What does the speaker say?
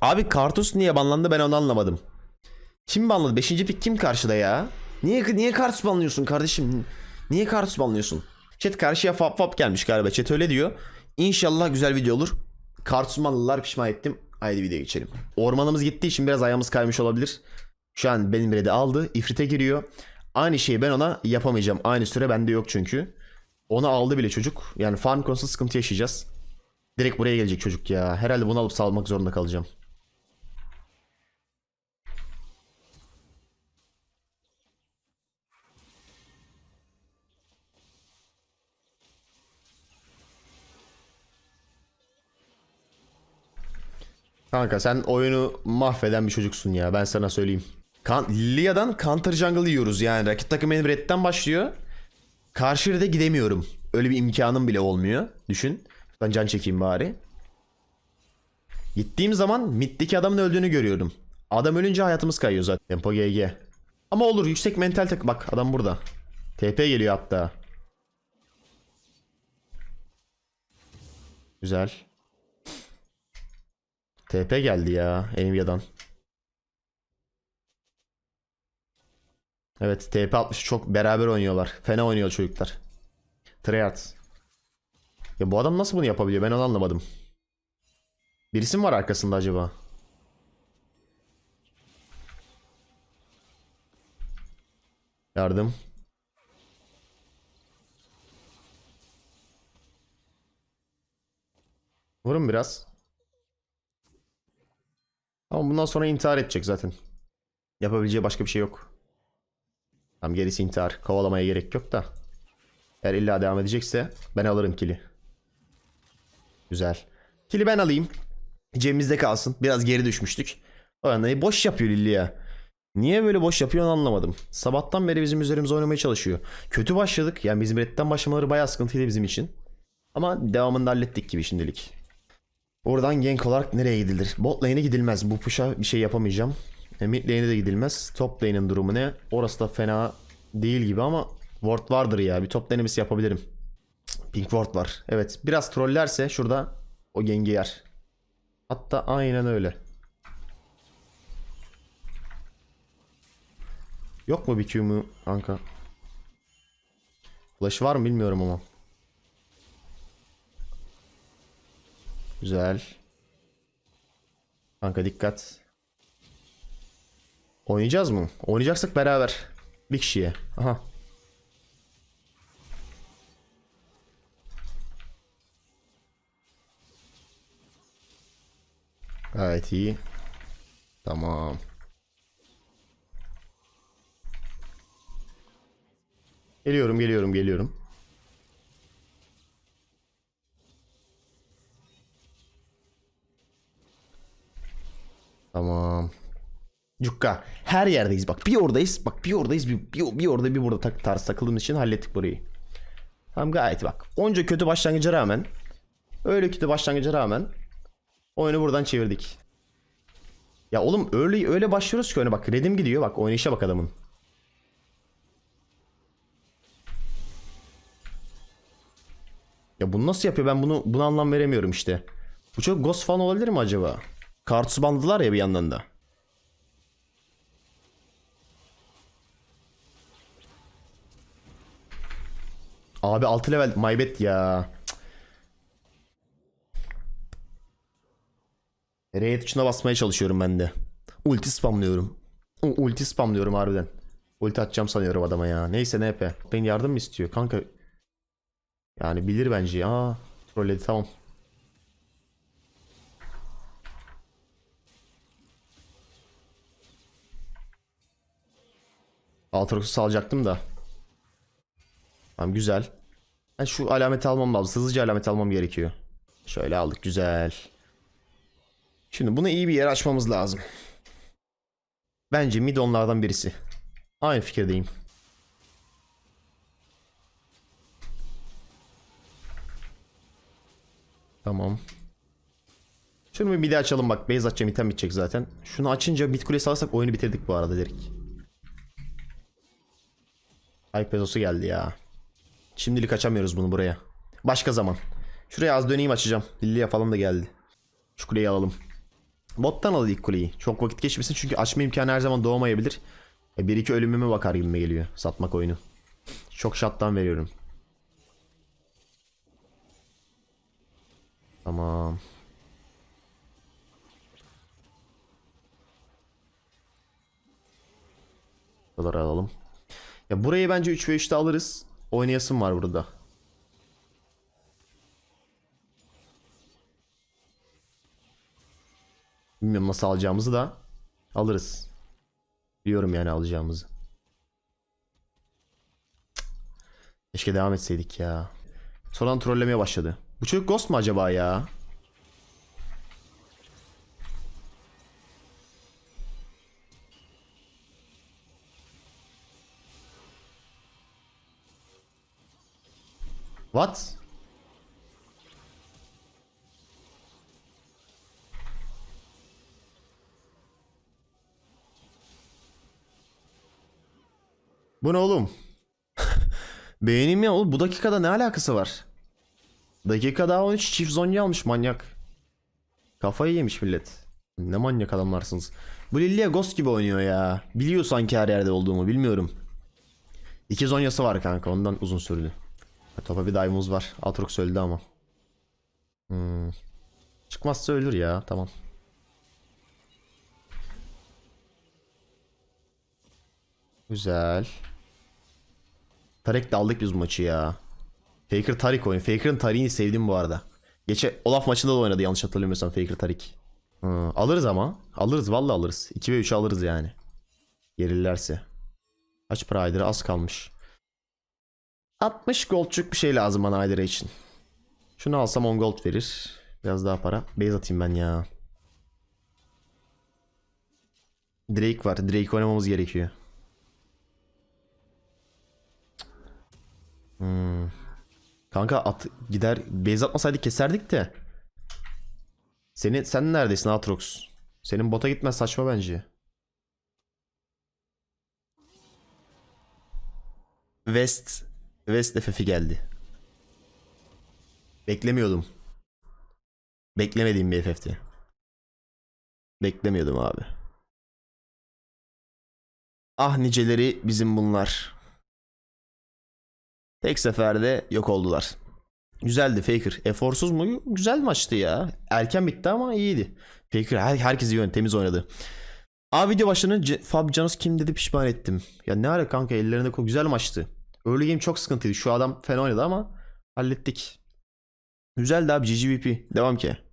Abi Kartus niye banlandı ben onu anlamadım. Kim banladı? Beşinci pik kim karşıda ya? Niye niye Kartus banlıyorsun kardeşim? Niye Kartus banlıyorsun? Chat karşıya fap fap gelmiş galiba. Chat öyle diyor. İnşallah güzel video olur. Kartus banlılar pişman ettim. Haydi videoya geçelim. Ormanımız gittiği için biraz ayağımız kaymış olabilir. Şu an benim red'i aldı. İfrite giriyor. Aynı şeyi ben ona yapamayacağım. Aynı süre bende yok çünkü. Onu aldı bile çocuk. Yani farm konusunda sıkıntı yaşayacağız. Direkt buraya gelecek çocuk ya. Herhalde bunu alıp salmak zorunda kalacağım. Kanka sen oyunu mahveden bir çocuksun ya ben sana söyleyeyim. Kan Lilia'dan counter jungle yiyoruz yani. Rakip takım benim redden başlıyor. Karşı red'e gidemiyorum. Öyle bir imkanım bile olmuyor. Düşün. Ben can çekeyim bari. Gittiğim zaman middeki adamın öldüğünü görüyorum. Adam ölünce hayatımız kayıyor zaten. Tempo GG. Ama olur yüksek mental tak. Bak adam burada. TP geliyor hatta. Güzel. TP geldi ya Nvidia'dan. Evet TP 60 çok beraber oynuyorlar. Fena oynuyor çocuklar. Treyarch. Ya bu adam nasıl bunu yapabiliyor ben onu anlamadım. Birisi mi var arkasında acaba? Yardım. Vurun biraz. Ama bundan sonra intihar edecek zaten. Yapabileceği başka bir şey yok. Tam gerisi intihar. Kovalamaya gerek yok da. Eğer illa devam edecekse ben alırım kili. Güzel. Kili ben alayım. Cebimizde kalsın. Biraz geri düşmüştük. O anda boş yapıyor Lilli ya. Niye böyle boş yapıyor anlamadım. Sabahtan beri bizim üzerimize oynamaya çalışıyor. Kötü başladık. Yani bizim redden başlamaları bayağı sıkıntıydı bizim için. Ama devamında hallettik gibi şimdilik. Buradan gank olarak nereye gidilir? Bot lane'e gidilmez. Bu push'a bir şey yapamayacağım. E, mid lane'e de gidilmez. Top lane'in durumu ne? Orası da fena değil gibi ama ward vardır ya. Bir top denemesi yapabilirim. Pink ward var. Evet. Biraz trollerse şurada o gengi yer. Hatta aynen öyle. Yok mu bir Q mu kanka? Flash var mı bilmiyorum ama. Güzel. Kanka dikkat. Oynayacağız mı? Oynayacaksak beraber. Bir kişiye. Aha. Gayet iyi. Tamam. Geliyorum, geliyorum, geliyorum. Tamam. Cukka. Her yerdeyiz bak. Bir oradayız. Bak bir oradayız. Bir, bir, bir orada bir burada tak, tarz takıldığımız için hallettik burayı. Tamam gayet bak. Onca kötü başlangıca rağmen öyle kötü başlangıca rağmen oyunu buradan çevirdik. Ya oğlum öyle öyle başlıyoruz ki oyuna bak. Redim gidiyor bak. Oynayışa bak adamın. Ya bunu nasıl yapıyor? Ben bunu buna anlam veremiyorum işte. Bu çok ghost falan olabilir mi acaba? Kartusu bandılar ya bir yandan da. Abi 6 level maybet ya. R tuşuna basmaya çalışıyorum ben de. Ulti spamlıyorum. Ulti spamlıyorum harbiden. Ulti atacağım sanıyorum adama ya. Neyse ne yapı. Ben yardım mı istiyor? Kanka. Yani bilir bence. Aa, trolledi tamam. Aatrox'u salacaktım da. Tamam güzel. Ben şu alameti almam lazım. Hızlıca alamet almam gerekiyor. Şöyle aldık güzel. Şimdi bunu iyi bir yere açmamız lazım. Bence mid onlardan birisi. Aynı fikirdeyim. Tamam. Şunu bir midi açalım bak. Base açacağım item bitecek zaten. Şunu açınca mid kulesi alırsak oyunu bitirdik bu arada direkt. Ay pezosu geldi ya. Şimdilik açamıyoruz bunu buraya. Başka zaman. Şuraya az döneyim açacağım. Lilya falan da geldi. Şu kuleyi alalım. Bottan al ilk kuleyi. Çok vakit geçmesin çünkü açma imkanı her zaman doğmayabilir. E, bir iki ölümüme bakar gibime geliyor. Satmak oyunu. Çok şattan veriyorum. Tamam. Buraları alalım. Ya burayı bence 3 ve 3'te alırız. Oynayasım var burada. Bilmiyorum nasıl alacağımızı da alırız. Biliyorum yani alacağımızı. Keşke devam etseydik ya. Sonradan trollemeye başladı. Bu çocuk Ghost mu acaba ya? What? Bu ne oğlum? Beğenim ya oğlum bu dakikada ne alakası var? Dakika daha 13 çift zonya almış manyak. Kafayı yemiş millet. Ne manyak adamlarsınız. Bu Lilia Ghost gibi oynuyor ya. Biliyor sanki her yerde olduğumu bilmiyorum. İki zonyası var kanka ondan uzun sürdü. Topa bir dive'ımız var. Aatrox öldü ama. Hmm. Çıkmazsa ölür ya tamam. Güzel. Tarek de aldık biz maçı ya. Faker Tarik oyun. Faker'ın Tarik'ini sevdim bu arada. Geçe Olaf maçında da oynadı yanlış hatırlamıyorsam Faker Tarik. Hı, alırız ama. Alırız vallahi alırız. 2 ve 3 alırız yani. Gerillerse. Kaç Ayder'e az kalmış. 60 goldçuk bir şey lazım bana Ayder'e için. Şunu alsam 10 gold verir. Biraz daha para. Base atayım ben ya. Drake var. Drake oynamamız gerekiyor. Hmm. Kanka at gider base atmasaydık keserdik de. Senin sen neredesin Atrox? Senin bota gitmez saçma bence. West West FF'i geldi. Beklemiyordum. Beklemediğim bir FF'ti. Beklemiyordum abi. Ah niceleri bizim bunlar. Tek seferde yok oldular. Güzeldi Faker. Eforsuz mu? Güzel maçtı ya. Erken bitti ama iyiydi. Faker her, herkes iyi oynadı. Temiz oynadı. Abi video başını Fab Janus kim dedi pişman ettim. Ya ne ara kanka ellerinde ko güzel maçtı. Early game çok sıkıntıydı. Şu adam fena oynadı ama hallettik. Güzeldi abi GGVP. Devam ki.